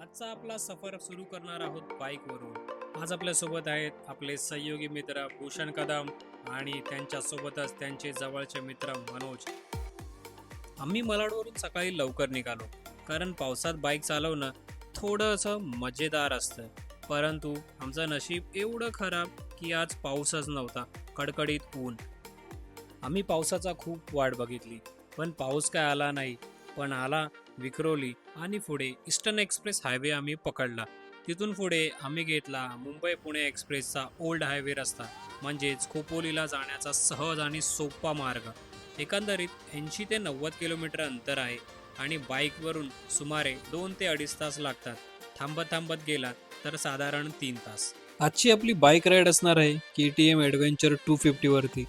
आजचा आपला सफर सुरू करणार आहोत बाईकवरून. आज आपल्यासोबत आहेत आपले सहयोगी मित्र भूषण कदम आणि त्यांच्यासोबतच त्यांचे जवळचे मित्र मनोज. आम्ही मलाडवरून सकाळी लवकर निघालो कारण पावसात बाईक चालवणं थोडंसं मजेदार असतं. परंतु आमचं नशीब एवढं खराब की आज पाऊसच नव्हता कडकडीत ऊन. आम्ही पावसाचा खूप वाट बघितली पण पाऊस काय आला नाही पण आला विक्रोली आणि पुढे ईस्टर्न एक्सप्रेस हायवे आम्ही पकडला. तिथून पुढे आम्ही घेतला मुंबई पुणे एक्सप्रेसचा ओल्ड हायवे रस्ता. म्हणजेच खोपोलीला जाण्याचा सहज आणि सोपा मार्ग. एकंदरीत ऐंशी ते नव्वद किलोमीटर अंतर आहे आणि बाईकवरून सुमारे दोन ते अडीच तास लागतात. थांबत थांबत गेलात तर साधारण तीन तास. आजची आपली बाईक राईड असणार आहे K T M adventure two फिफ्टीवरती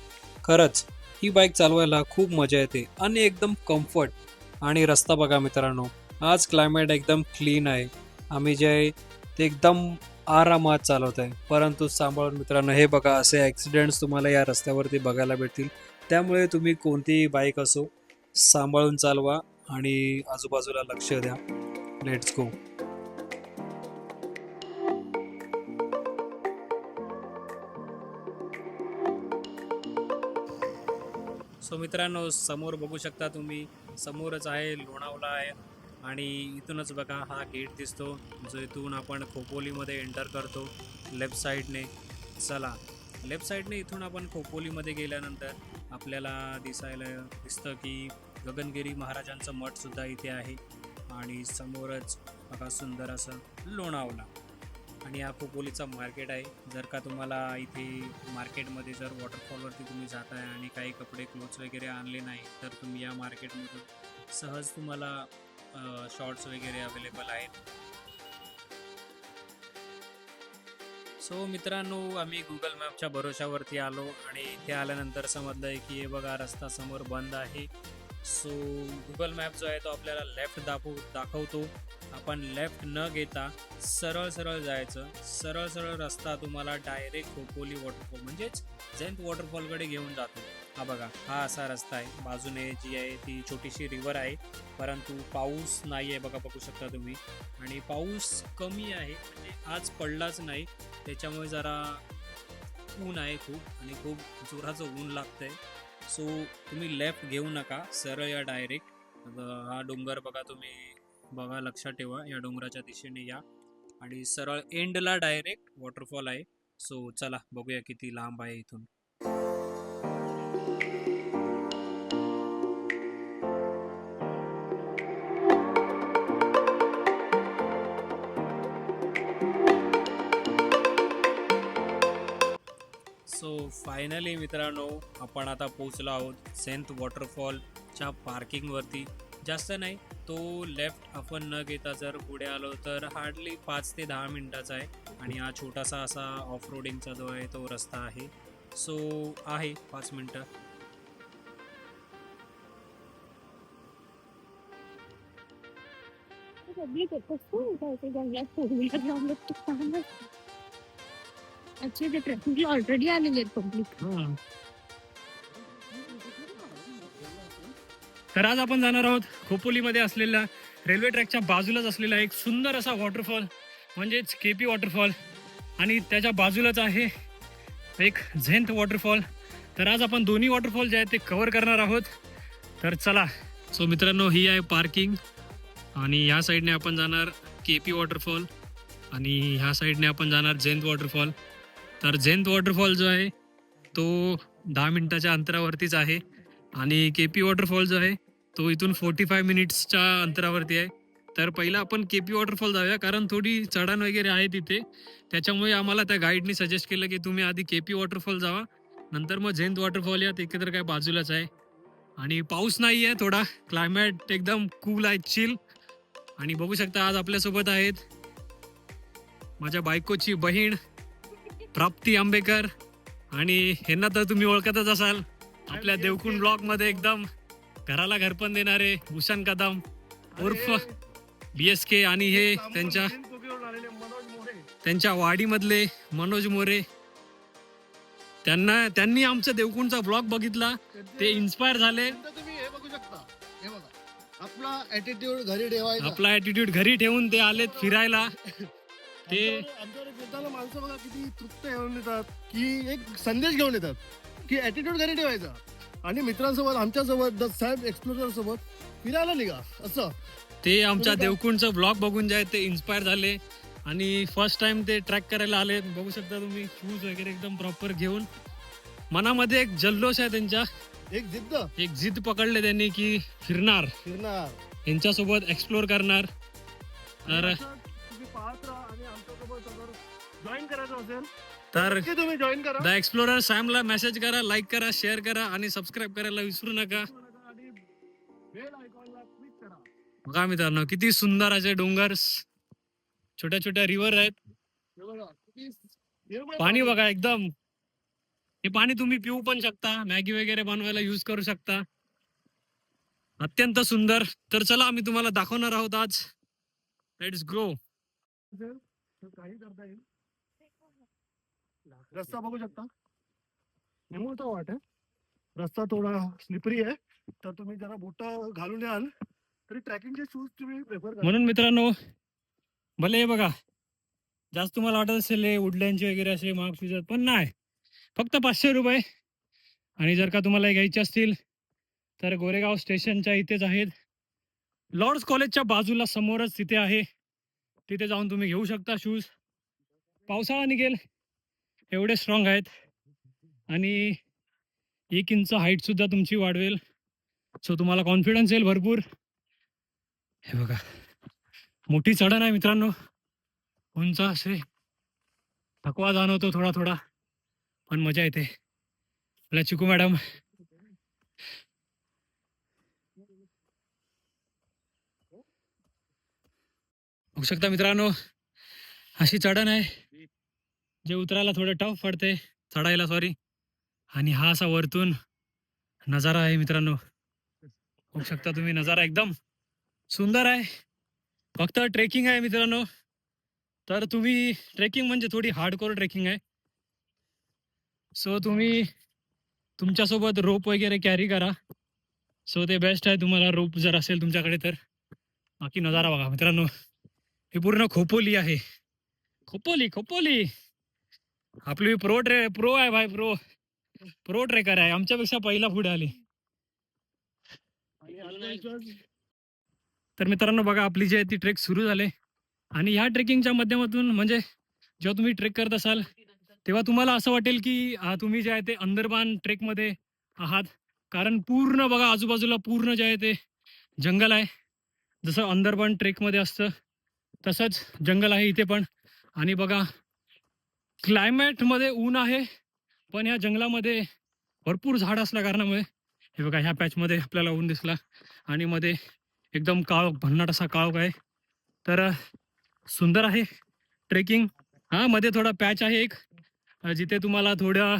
खरंच ही बाईक चालवायला खूप मजा येते आणि एकदम कम्फर्ट आणि रस्ता बघा मित्रांनो आज क्लायमेट एकदम क्लीन आहे. आम्ही जे आहे ते एकदम आरामात चालवत आहे. परंतु सांभाळून मित्रांनो हे बघा असे ॲक्सिडेंट्स तुम्हाला या रस्त्यावरती बघायला भेटतील. त्यामुळे तुम्ही कोणतीही बाईक असो सांभाळून चालवा आणि आजूबाजूला लक्ष द्या. लेट्स गो सो मित्रांनो समोर बघू शकता तुम्ही समोरच आहे लोणावळा आहे. आणि इथूनच बघा हा गेट दिसतो जो इथून आपण खोपोलीमध्ये एंटर करतो लेफ्ट साईडने चला. लेफ्ट साईडने इथून आपण खोपोलीमध्ये गेल्यानंतर आपल्याला दिसायला दिसतं की गगनगिरी महाराजांचं मठसुद्धा इथे आहे. आणि समोरच बघा सुंदर असं लोणावळा आणि हा खोपोलीचा मार्केट आहे. जर का तुम्हाला इथे मार्केटमध्ये जर वॉटरफॉलवरती तुम्ही जात आहे आणि काही कपडे क्लोथ्स वगैरे आणले नाही तर तुम्ही या मार्केटमधून सहज तुम्हाला शॉर्ट्स वगैरे अवेलेबल आहेत. सो मित्रांनो आम्ही गुगल मॅपच्या भरोशावरती आलो आणि इथे आल्यानंतर समजलं आहे की हे बघा रस्ता समोर बंद आहे. सो गुगल मॅप जो आहे तो आपल्याला लेफ्ट दाखव दाखवतो. आपण लेफ्ट न घेता सरळ सरळ जायचं. सरळ सरळ रस्ता तुम्हाला डायरेक्ट खोपोली वॉटरफॉल म्हणजेच जयंत वॉटरफॉलकडे घेऊन जातो. हा बघा हा असा रस्ता आहे. बाजूने जी आहे ती छोटीशी रिव्हर आहे. परंतु पाऊस नाही आहे बघा बघू शकता तुम्ही. आणि पाऊस कमी आहे म्हणजे आज पडलाच नाही. त्याच्यामुळे जरा ऊन आहे खूप आणि खूप जोराचं ऊन लागतं आहे सो तुम्ही लेफ्ट घेऊ नका. सरळ या डायरेक्ट हा डोंगर बघा तुम्ही. बघा लक्षात ठेवा या डोंगराच्या दिशेने या. आणि सरळ एंडला डायरेक्ट वॉटरफॉल आहे. सो चला बघूया किती लांब आहे इथून. सो फायनली मित्रांनो आपण आता पोचलो आहोत सेंट वॉटरफॉलच्या पार्किंगवरती. जास्त नाही तो लेफ्ट आपण न घेता जर पुढे आलो तर हार्डली पाच ते दहा मिनिटाचा आहे. आणि हा छोटासा असा ऑफ रोडिंगचा जो आहे तो रस्ता आहे. सो आहे पाच मिनटं. अच्छा ते ट्रॅफिकला ऑलरेडी आलेले आहेत पब्लिक तर आज आपण जाणार आहोत खोपोलीमध्ये असलेल्या रेल्वे ट्रॅकच्या बाजूलाच असलेला एक सुंदर असा वॉटरफॉल म्हणजेच के पी वॉटरफॉल. आणि त्याच्या बाजूलाच आहे एक झेंथ वॉटरफॉल. तर आज आपण दोन्ही वॉटरफॉल जे आहेत ते कव्हर करणार आहोत. तर चला. सो मित्रांनो ही आहे पार्किंग आणि ह्या साईडने आपण जाणार के पी वॉटरफॉल. आणि ह्या साईडने आपण जाणार झेंथ वॉटरफॉल. तर झेंथ वॉटरफॉल जो आहे तो दहा मिनटाच्या अंतरावरतीच आहे. आणि के पी वॉटरफॉल जो आहे तो इथून फोर्टी फाय मिनिट्सच्या अंतरावरती आहे. तर पहिला आपण के पी वॉटरफॉल जाऊया कारण थोडी चढण वगैरे आहे तिथे. त्याच्यामुळे आम्हाला त्या गाईडनी सजेस्ट केलं की तुम्ही आधी के पी वॉटरफॉल जावा. नंतर मग झेंत वॉटरफॉल या एकत्र तर काय बाजूलाच आहे. आणि पाऊस नाही आहे थोडा. क्लायमेट एकदम कूल आहे चिल आणि बघू शकता आज आपल्यासोबत आहेत माझ्या बायकोची बहीण प्राप्ती आंबेकर. आणि ह्यांना तर तुम्ही ओळखतच असाल. आपल्या देवकुंड ब्लॉकमध्ये एकदम घराला घरपण देणारे भूषण कदम उर्फ बी एस के आणि हे त्यांच्या त्यांच्या वाडीमधले मनोज मोरे. त्यांना त्यांनी आमच्या देवकुंडचा ब्लॉग बघितला. ते इन्स्पायर झाले. आपला ऍटिट्यूड घरी ठेवायचा. आपला ऍटिट्यूड घरी ठेवून ते आलेत फिरायला. ते आमच्याकडे- माणसं बघा किती तृप्त घेऊन येतात की एक संदेश घेऊन येतात की ऍटिट्यूड घरी ठेवायचा. आणि मित्रांसोबत आमच्यासोबत द साहेब एक्सप्लोरर सोबत फिरायला निघा. असं. ते आमच्या देवकुंडचं ब्लॉग बघून जे ते इन्स्पायर झाले. आणि फर्स्ट टाइम ते ट्रॅक करायला आले. बघू शकता तुम्ही शूज वगैरे एकदम प्रॉपर घेऊन. मनामध्ये एक जल्लोष आहे त्यांच्या एक जिद्द. एक जिद पकडले त्यांनी की फिरणार. फिरणार. यांच्यासोबत एक्सप्लोर करणार. तर तुम्ही पाहत राहा आणि आमच्यासोबत जॉईन करायचं असेल तर नक्की तुम्ही जॉईन करा. द एक्सप्लोरर सॅमला मेसेज करा लाईक करा शेअर करा आणि सबस्क्राईब करायला विसरू नका. आणि बेल आयकॉनला क्लिक करा बघा मित्रांनो किती सुंदर असे डोंगर छोट्या छोट्या रिव्हर आहेत. हे बघा, किती निर्मळ पाणी बघा एकदम. हे पाणी तुम्ही पिऊ पण शकता मॅगी वगैरे बनवायला युज करू शकता. अत्यंत सुंदर. तर चला आम्ही तुम्हाला दाखवणार आहोत आज. लेट्स ग्रो असेल तर काही करता येईल. रस्ता बघू शकता. निमुळता वाट आहे. रस्ता थोडा स्लिपरी आहे. तर तुम्ही जरा बोट घालून याल. तरी ट्रॅकिंगचे शूज तुम्ही प्रेफर करा. म्हणून मित्रांनो भले हे बघा जास्त तुम्हाला वाटत असेल हे वुडलँडचे वगैरे असे महाग शूज पण नाही. फक्त पाचशे रुपये. आणि जर का तुम्हाला घ्यायचे असतील तर गोरेगाव स्टेशनच्या इथेच आहेत. लॉर्ड्स कॉलेजच्या बाजूला समोरच तिथे आहे. तिथे जाऊन तुम्ही घेऊ शकता शूज पावसाळा निघेल. एवढे स्ट्रॉंग आहेत. आणि एक इंच हाईट सुद्धा तुमची वाढवेल. सो तुम्हाला कॉन्फिडन्स येईल भरपूर. हे बघा. मोठी चढण आहे मित्रांनो. उंच असे. थकवा जाणवतो थोडा थोडा पण मजा येते. आपल्या चिकू मॅडम. बघू शकता मित्रांनो अशी चढण आहे. जे उतरायला थोडं टफ पडते चढायला सॉरी आणि हा असा वरतून नजारा आहे मित्रांनो. बघू शकता तुम्ही नजारा एकदम सुंदर आहे. फक्त ट्रेकिंग आहे मित्रांनो. तर तुम्ही ट्रेकिंग म्हणजे थोडी हार्डकोर ट्रेकिंग आहे. सो तुम्ही तुमच्यासोबत रोप वगैरे कॅरी करा. सो ते बेस्ट आहे तुम्हाला रोप जर असेल तुमच्याकडे तर. बाकी नजारा बघा मित्रांनो. हे पूर्ण खोपोली आहे. खोपोली खोपोली. आपली प्रो ट्रे प्रो आहे भाई प्रो प्रो ट्रेकर आहे. आमच्यापेक्षा पहिला पुढे आली. तर मित्रांनो बघा आपली जी आहे ती ट्रेक सुरू झाले. आणि ह्या ट्रेकिंगच्या माध्यमातून म्हणजे जेव्हा तुम्ही ट्रेक करत असाल तेव्हा तुम्हाला असं वाटेल की तुम्ही जे आहे ते अंदरबान ट्रेकमध्ये आहात. कारण पूर्ण बघा आजूबाजूला पूर्ण जे आहे ते जंगल आहे. जसं अंदरबान ट्रेकमध्ये असतं तसंच जंगल आहे इथे पण. आणि बघा क्लायमेटमध्ये ऊन आहे पण या जंगलामध्ये भरपूर झाड असल्या कारणामुळे हे बघा ह्या पॅचमध्ये आपल्याला ऊन दिसला आणि मध्ये एकदम काळ भन्नाट असा काळोख आहे. तर सुंदर आहे ट्रेकिंग. हां मध्ये थोडा पॅच आहे एक जिथे तुम्हाला थोडं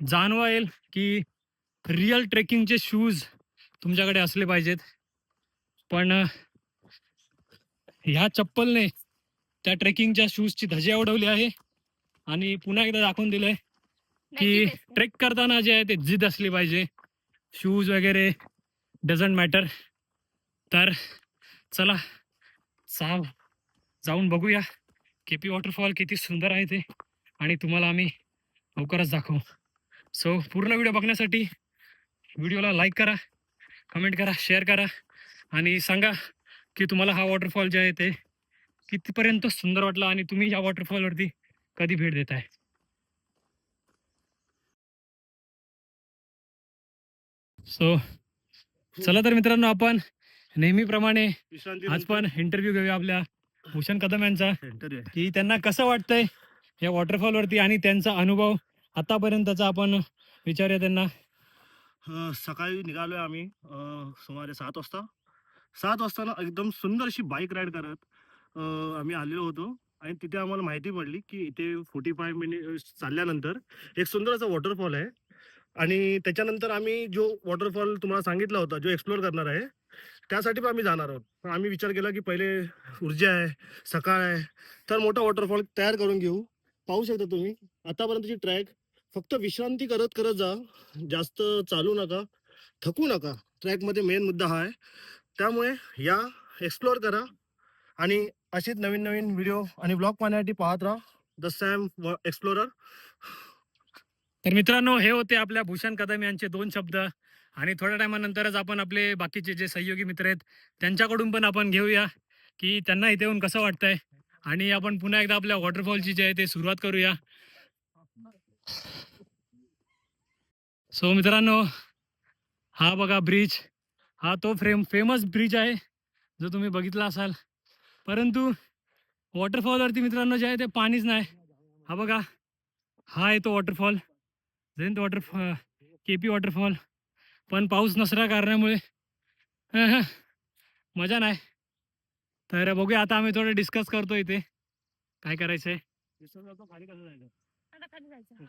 जाणवा येईल की रिअल ट्रेकिंगचे शूज तुमच्याकडे असले पाहिजेत. पण ह्या चप्पलने त्या ट्रेकिंगच्या शूजची धजी उडवली आहे. आणि पुन्हा एकदा दाखवून दिलंय की ट्रेक करताना जे आहे ते जिद असली पाहिजे. शूज वगैरे डझंट मॅटर तर चला चा जाऊन बघूया के पी वॉटरफॉल किती सुंदर आहे ते. आणि तुम्हाला आम्ही लवकरच दाखवू. सो पूर्ण व्हिडिओ बघण्यासाठी व्हिडिओला लाईक करा कमेंट करा शेअर करा. आणि सांगा की तुम्हाला हा वॉटरफॉल जे आहे ते कितीपर्यंत सुंदर वाटला आणि तुम्ही या वॉटरफॉलवरती कधी भेट देताय सो चला तर मित्रांनो आपण नेहमीप्रमाणे आज पण इंटरव्ह्यू घेऊया आपल्या भूषण कदम यांचा. की त्यांना कसं वाटतंय या वॉटरफॉल वरती आणि त्यांचा अनुभव आतापर्यंतचा आपण विचारूया त्यांना. सकाळी निघालोय आम्ही सुमारे सात वाजता. सात वाजताना एकदम सुंदर अशी बाईक राईड करत आम्ही आलेलो होतो. आणि तिथे आम्हाला माहिती पडली की इथे फोर्टी फाय मिनिट चालल्यानंतर एक सुंदर असा वॉटरफॉल आहे. आणि त्याच्यानंतर आम्ही जो वॉटरफॉल तुम्हाला सांगितला होता जो एक्सप्लोर करणार आहे त्यासाठी पण आम्ही जाणार आहोत. पण आम्ही विचार केला की पहिले ऊर्जा आहे सकाळ आहे तर मोठा वॉटरफॉल तयार करून घेऊ. पाहू शकता तुम्ही आतापर्यंतची ट्रॅक फक्त विश्रांती करत करत जा जास्त चालू नका थकू नका. ट्रॅकमध्ये मेन मुद्दा हा आहे. त्यामुळे या एक्सप्लोअर करा आणि अशीच नवीन नवीन व्हिडिओ आणि ब्लॉग पाहण्यासाठी पाहत राहा. द सॅम एक्सप्लोरर तर मित्रांनो हे होते आपल्या भूषण कदम यांचे दोन शब्द. आणि थोड्या टायमानंतरच आपण आपले बाकीचे जे सहयोगी मित्र आहेत त्यांच्याकडून पण आपण घेऊया की त्यांना इथे येऊन कसं वाटतंय. आणि आपण पुन्हा एकदा आपल्या वॉटरफॉलची जे आहे ते सुरुवात करूया. सो मित्रांनो हा बघा ब्रिज हा तो फ्रेम फेमस ब्रिज आहे जो तुम्ही बघितला असाल. परंतु वॉटरफॉलवरती मित्रांनो जे आहे ते पाणीच नाही. हा बघा हा आहे तो waterfall Jayant waterfall K P waterfall पण पाऊस नसल्या कारणामुळे. मजा नाही. तर बघूया आता आम्ही थोडं डिस्कस करतो इथे. काय करायचंय? खाली कसं जायचं आता खाली जायचं.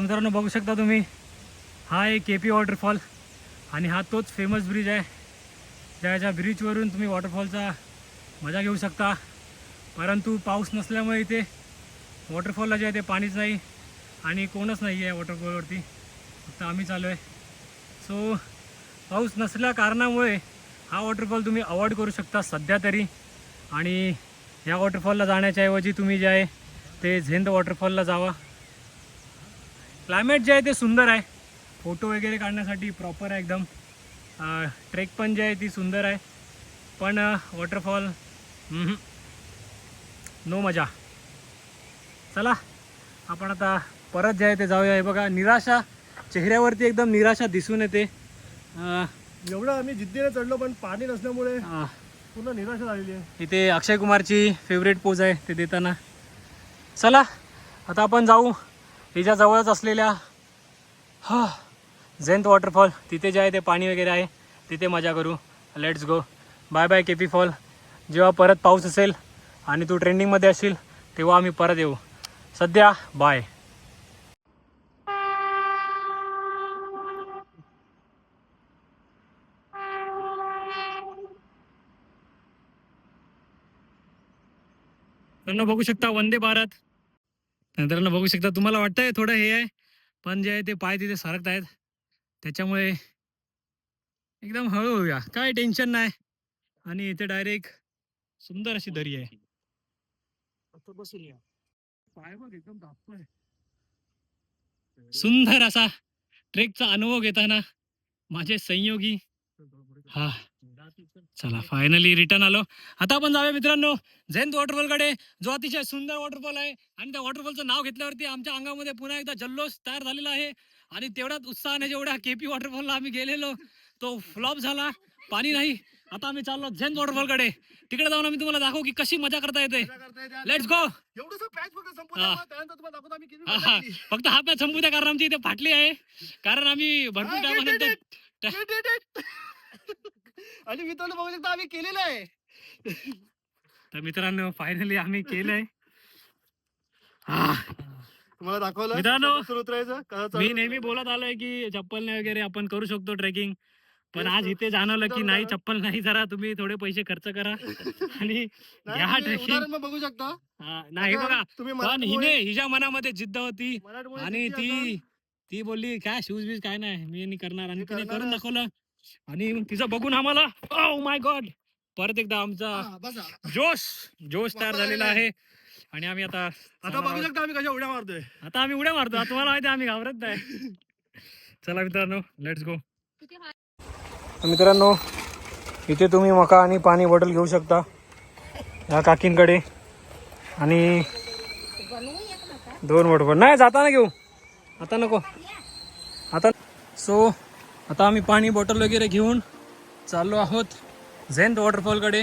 मित्रांनो बघू शकता तुम्ही. हा आहे के पी वॉटरफॉल आणि हा तोच फेमस ब्रिज आहे. ज्याच्या ब्रिजवरून तुम्ही वॉटरफॉलचा मजा घेऊ शकता. परंतु पाऊस नसल्यामुळे इथे वॉटरफॉलला जे आहे ते पाणीच नाही आणि कोणच नाही आहे वॉटरफॉलवरती फक्त आम्ही चालू आहे सो पाऊस नसल्या कारणामुळे हा वॉटरफॉल तुम्ही अवॉइड करू शकता सध्या तरी. आणि या वॉटरफॉलला जाण्याच्या ऐवजी तुम्ही जे आहे ते झेंद वॉटरफॉलला जावा. क्लायमेट जे आहे ते सुंदर आहे. फोटो वगैरे काढण्यासाठी प्रॉपर आहे एकदम. ट्रेक पण जे आहे ती सुंदर आहे. पण वॉटरफॉल नो मजा. चला आपण आता परत जे आहे ते जाऊया. हे बघा निराशा. चेहऱ्यावरती एकदम निराशा दिसून येते. एवढं आम्ही जिद्दीने चढलो पण पाणी नसल्यामुळे पूर्ण निराशा झालेली आहे. इथे अक्षय कुमारची फेवरेट पोज आहे ते देताना. चला आता आपण जाऊ. हिच्या जवळच असलेल्या हा जयंत वॉटरफॉल तिथे जे आहे ते पाणी वगैरे आहे तिथे मजा करू. Let's go bye bye KP fall जेव्हा परत पाऊस असेल आणि तू ट्रेंडिंगमध्ये असशील तेव्हा आम्ही परत येऊ. सध्या बाय बघू शकता वंदे भारत. मित्रांनो बघू शकता. तुम्हाला वाटतंय थोडं हे आहे पण जे आहे ते पाय तिथे सरकत आहेत त्याच्यामुळे एकदम हळू होऊया काय टेन्शन नाही. आणि इथे डायरेक्ट सुंदर अशी दरी आहे. पाय बघ एकदम सुंदर असा ट्रेकचा अनुभव घेताना माझे संयोगी हा. चला फायनली रिटर्न आलो. आता आपण जाऊया मित्रांनो जयंत वॉटरफॉलकडे जो अतिशय सुंदर वॉटरफॉल आहे. आणि त्या वॉटरफॉलचं नाव घेतल्यावरती आमच्या अंगामध्ये पुन्हा एकदा जल्लोष तयार झालेला आहे. आणि तेवढ्याच उत्साहाने जेवढ्या केपी वॉटरफॉलला आम्ही गेलेलो तो फ्लॉप झाला. पाणी नाही. आता आम्ही चाललो जयंत वॉटरफॉलकडे तिकडे जाऊन आम्ही तुम्हाला दाखवू की कशी मजा करता येते. लेट्स गो पॅच फक्त हा. मॅच संपू द्या कारण आमची इथे फाटली आहे. कारण आम्ही भरपूर हा, आणि मित्रांनो बघू शकता आम्ही केलेलं आहे. तर मित्रांनो फायनली आम्ही केलंय. तुम्हाला दाखवलं? मित्रांनो, कसं उतरायचं कसं मी. नेहमी बोलत आलोय की चप्पलने वगैरे आपण करू शकतो ट्रेकिंग. पण आज. इथे जाणवलं की नाही. चप्पल नाही जरा तुम्ही थोडे पैसे खर्च करा. आणि नाही, या ट्रेकिंग बघू शकता. नाही बघा. तुम्ही पण हिने हिच्या मनामध्ये जिद्द होती आणि ती? ती बोलली काय शूज बीज काय नाही मी नाही करणार. आणि तिने करून. दाखवलं. आणि मग तिचं बघून आम्हाला ओ माय गॉड परत एकदा आमचा हा, बसा. जोश जोश तयार झालेला आहे. आणि आम्ही आता आता बघू. शकता आम्ही कशा उड्या मारतोय. आता आम्ही उड्या मारतो आता तुम्हाला माहिती आहे आम्ही घाबरत नाही. चला मित्रांनो लेट्स गो मित्रांनो इथे तुम्ही मका आणि पाणी बॉटल घेऊ शकता. या काकींकडे. आणि दोन वॉटर नाही जाताना घेऊ. आता नको. आता सो आता आम्ही पाणी बॉटल वगैरे घेऊन चाललो आहोत झेंत वॉटरफॉलकडे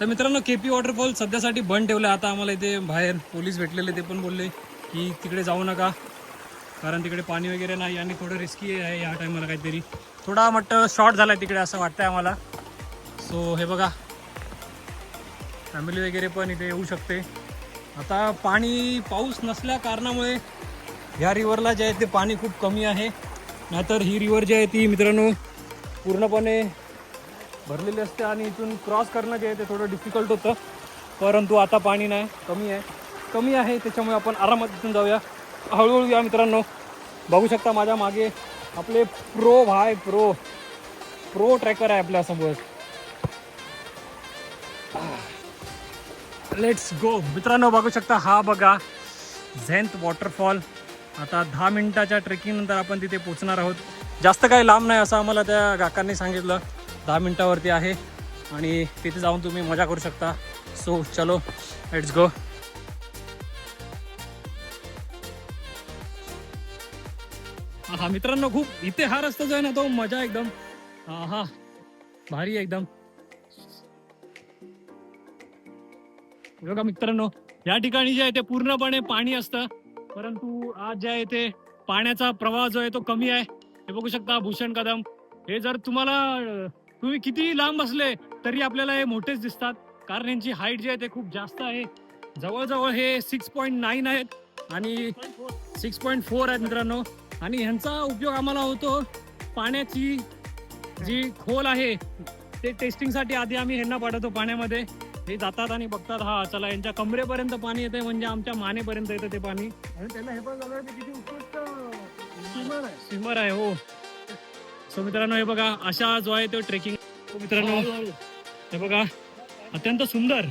तर मित्रांनो के पी वॉटरफॉल सध्यासाठी बंद ठेवलं आहे आता आम्हाला इथे बाहेर पोलीस भेटलेले ते पण बोलले की तिकडे जाऊ नका कारण तिकडे पाणी वगैरे नाही आणि थोडं रिस्की आहे या टायमाला काहीतरी. थोडा मट्ट शॉर्ट झाला आहे तिकडे असं वाटतंय आम्हाला. सो हे बघा. फॅमिली वगैरे पण इथे येऊ शकते. आता पाणी पाऊस नसल्या कारणामुळे ह्या रिव्हरला जे आहे ते पाणी खूप कमी आहे. नाहीतर ही रिव्हर जी आहे ती मित्रांनो पूर्णपणे भरलेली असते आणि इथून क्रॉस करणं जे आहे ते थोडं डिफिकल्ट होतं. परंतु आता पाणी नाही कमी आहे. कमी आहे त्याच्यामुळे आपण आरामात इथून जाऊया. हळूहळू या मित्रांनो. बघू शकता माझ्या मागे आपले प्रो भाय प्रो प्रो ट्रॅकर आहे आपल्यासमोर लेट्स गो मित्रांनो बघू शकता हा बघा झेंथ वॉटरफॉल आता दहा मिनिटाच्या ट्रेकिंग नंतर आपण तिथे पोहोचणार आहोत. जास्त काही लांब नाही असं आम्हाला त्या काकांनी सांगितलं. दहा मिनिटावरती आहे आणि तिथे जाऊन तुम्ही मजा करू शकता. सो चलो लेट्स गो हा मित्रांनो खूप इथे हा रस्ता जो आहे ना तो मजा एकदम. हा हा भारी एकदम. बघा मित्रांनो या ठिकाणी जे आहे ते पूर्णपणे पाणी असतं. परंतु आज जे आहे ते पाण्याचा प्रवाह जो आहे तो कमी आहे. हे बघू शकता भूषण कदम. हे जर तुम्हाला तुम्ही किती लांब असले तरी आपल्याला हे मोठेच दिसतात. कारण यांची हाईट जी आहे ते खूप जास्त आहे. जवळजवळ हे सिक्स पॉईंट नाईन आहेत. आणि सिक्स पॉईंट फोर आहेत मित्रांनो. आणि ह्यांचा उपयोग आम्हाला होतो पाण्याची जी खोल आहे ते टेस्टिंगसाठी आधी आम्ही ह्यांना पाठवतो पाण्यामध्ये. हे जातात आणि बघतात हा चला यांच्या कमरेपर्यंत पाणी येते म्हणजे आमच्या मानेपर्यंत येतं ते पाणी. आणि त्यांना हे पण की किती उत्कृष्ट आहे. स्विमर आहे हो. सो मित्रांनो हे बघा अशा जो आहे तो ट्रेकिंग मित्रांनो. हे बघा अत्यंत सुंदर.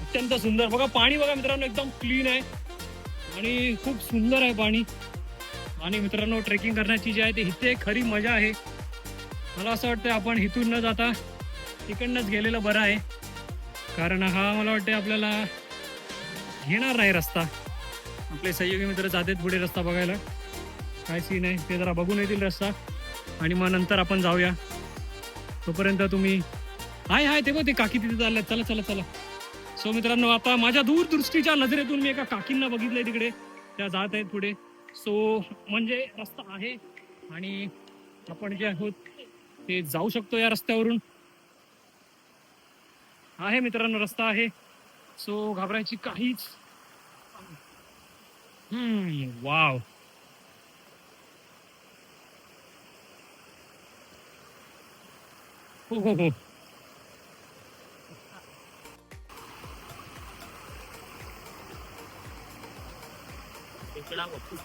अत्यंत सुंदर. बघा पाणी बघा मित्रांनो एकदम क्लीन आहे. आणि खूप सुंदर आहे पाणी. आणि मित्रांनो ट्रेकिंग करण्याची जी आहे ते इथे खरी मजा आहे. मला असं वाटतं आपण इथून न जाता तिकडनंच गेलेलं बरं आहे. कारण हा मला वाटते आपल्याला घेणार नाही रस्ता. आपले सहयोगी मित्र जातात पुढे रस्ता बघायला. काय सीन आहे ते जरा बघून येतील रस्ता. आणि मग नंतर आपण जाऊया. तोपर्यंत तुम्ही हाय हाय ते बघ ते काकी तिथे चालले चला चला चला. सो मित्रांनो आता माझ्या दूरदृष्टीच्या नजरेतून मी एका काकींना बघितलंय तिकडे. त्या जात आहेत पुढे. सो म्हणजे रस्ता आहे आणि आपण जे आहोत ते जाऊ शकतो या रस्त्यावरून. आहे मित्रांनो रस्ता आहे. सो घाबरायची काहीच हम्म वाव. हो हो हो. ते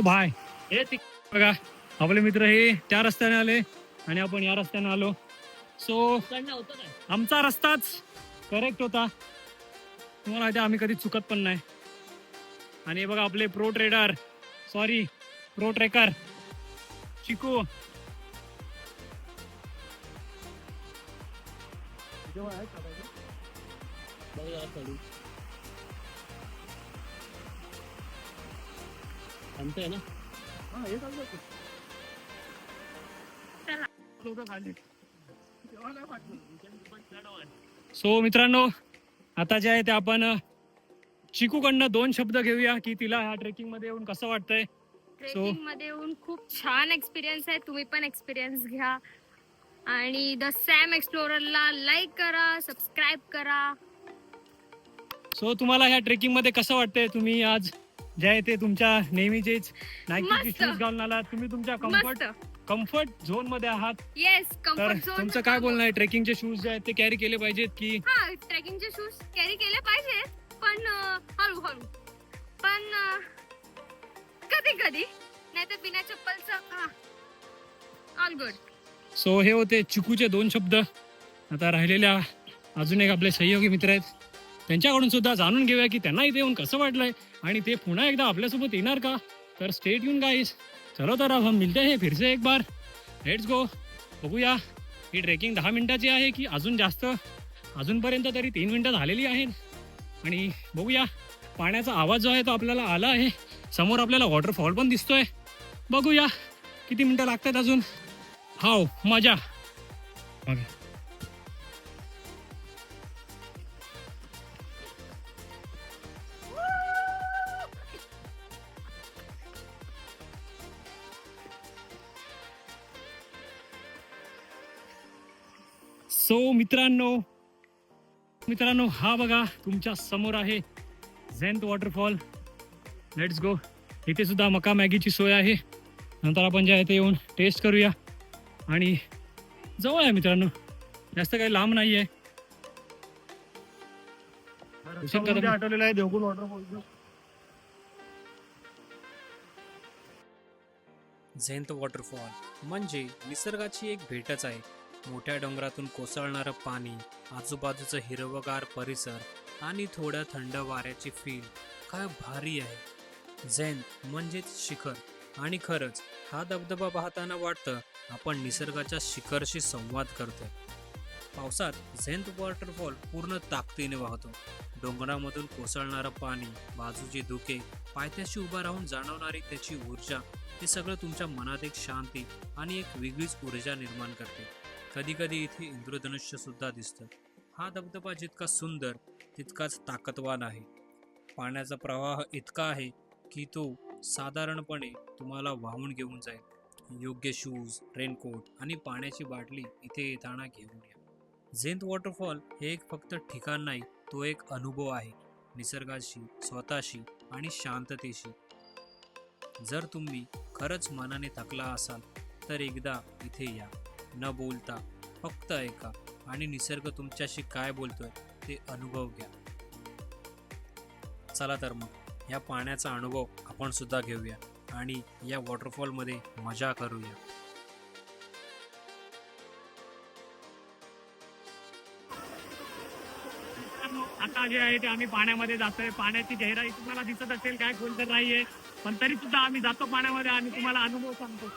भाय हे बघा आपले मित्र हे त्या रस्त्याने आले आणि आपण या रस्त्याने आलो. सो आमचा रस्ताच करेक्ट होता. तुम्हाला माहिती आहे, आम्ही कधी चुकत पण नाही. आणि हे बघा आपले pro trader sorry pro trekker Chiku. हा, हे नाही वाटलं. सो मित्रांनो आता जे आहे ते आपण चिकूकडनं दोन शब्द घेऊया की तिला ह्या ट्रेकिंगमध्ये येऊन कसं वाटतंय. ट्रेकिंगमध्ये येऊन खूप छान एक्सपिरियन्स आहे. तुम्ही पण एक्सपिरियन्स घ्या. आणि द सॅम एक्सप्लोररला लाईक करा सबस्क्राईब करा. सो तुम्हाला ह्या ट्रेकिंगमध्ये कसं वाटतंय? तुम्ही आज जे आहे ते तुमच्या नेहमीचेच नाईकीचे. शूज घालून आलात. तुम्ही तुमच्या कम्फर्ट कम्फर्ट झोनमध्ये आहात? येस तर कम्फर्ट झोन तुमचं काय बोलणं आहे? ट्रेकिंगचे शूज जे आहेत ते कॅरी केले पाहिजेत की? हा ट्रेकिंगचे शूज कॅरी केले पाहिजे पण अं, हळूहळू पण कधी कधी नाही तर बिना चप्पलचं ऑल गुड सो हे होते चिकूचे दोन शब्द. आता राहिलेल्या अजून एक आपले सहयोगी मित्र आहेत. त्यांच्याकडून सुद्धा जाणून घेऊया की त्यांना इथे येऊन कसं वाटलंय. आणि ते पुन्हा एकदा आपल्यासोबत येणार का? तर स्टेट येऊन गाईस चलो तर अब हम मिलते हैं फिर से एक बार। लेट्स गो बघूया. ही ट्रेकिंग दहा मिनटाची आहे की अजून जास्त? अजूनपर्यंत तरी तीन मिनटं झालेली आहेत. आणि बघूया. पाण्याचा आवाज जो आहे तो आपल्याला आला आहे. समोर आपल्याला वॉटरफॉल पण दिसतोय. बघूया. किती मिनटं लागतात अजून? हाव मजा. बघा. सो मित्रांनो मित्रांनो हा बघा तुमच्यासमोर आहे झेंत वॉटरफॉल. लेट्स गो इथे सुद्धा मका मॅगीची सोय आहे. नंतर आपण जे आहे ते येऊन टेस्ट करूया. आणि जवळ आहे मित्रांनो. जास्त काही लांब नाही आहे रस्त्यामध्ये कदम. आठवलेलं आहे देवगुण वॉटरफॉल झेंत वॉटरफॉल म्हणजे निसर्गाची एक भेटच आहे. मोठ्या डोंगरातून कोसळणारं पाणी आजूबाजूचं हिरवगार परिसर आणि थोड्या थंड वाऱ्याची फील काय भारी आहे. झेंत म्हणजेच शिखर. आणि खरंच हा धबधबा पाहताना वाटतं आपण निसर्गाच्या शिखरशी संवाद करतोय. पावसात झेंत वॉटरफॉल पूर्ण ताकदीने वाहतो. डोंगरामधून कोसळणारं पाणी बाजूचे धुके पायथ्याशी उभा राहून जाणवणारी त्याची ऊर्जा हे सगळं तुमच्या मनात एक शांती आणि एक वेगळीच ऊर्जा निर्माण करते. कधी कधी इथे इंद्रधनुष्य सुद्धा दिसतं हा धबधबा जितका सुंदर तितकाच ताकदवान आहे. पाण्याचा प्रवाह इतका आहे की तो साधारणपणे तुम्हाला वाहून घेऊन जाईल. योग्य शूज रेनकोट आणि पाण्याची बाटली इथे येताना घेऊन या. झेंत वॉटरफॉल हे एक फक्त ठिकाण नाही तो एक अनुभव आहे. निसर्गाशी स्वतःशी आणि शांततेशी. जर तुम्ही खरंच मनाने थकला असाल तर एकदा इथे या. न बोलता फक्त ऐका आणि निसर्ग तुमच्याशी काय बोलतोय ते अनुभव घ्या. चला तर मग या पाण्याचा अनुभव आपण सुद्धा घेऊया आणि या वॉटरफॉलमध्ये मजा करूया. आता जे आहे ते आम्ही पाण्यामध्ये जातोय. पाण्याची गहिराई तुम्हाला दिसत असेल काय खोल तर नाहीये. पण तरी सुद्धा आम्ही जातो पाण्यामध्ये आणि तुम्हाला अनुभव सांगतो.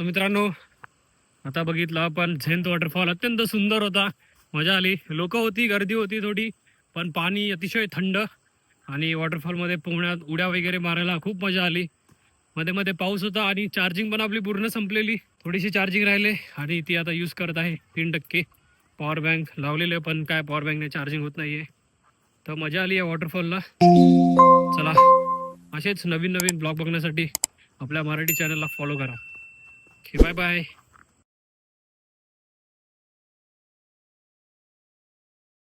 सो मित्रांनो आता बघितलं आपण झेंत वॉटरफॉल अत्यंत सुंदर होता. मजा आली. लोक होती गर्दी होती थोडी पण पाणी अतिशय थंड आणि वॉटरफॉलमध्ये पोहण्यात उड्या वगैरे मारायला खूप मजा आली. मध्ये मध्ये पाऊस होता आणि चार्जिंग पण आपली पूर्ण संपलेली. थोडीशी चार्जिंग राहिले आणि ती आता यूज करत आहे तीन टक्के. पॉवर बँक लावलेले पण काय पॉवर बँकने चार्जिंग होत नाहीये. तर मजा आली या वॉटरफॉलला चला असेच नवीन नवीन ब्लॉग बघण्यासाठी आपल्या मराठी चॅनलला फॉलो करा. Bye bye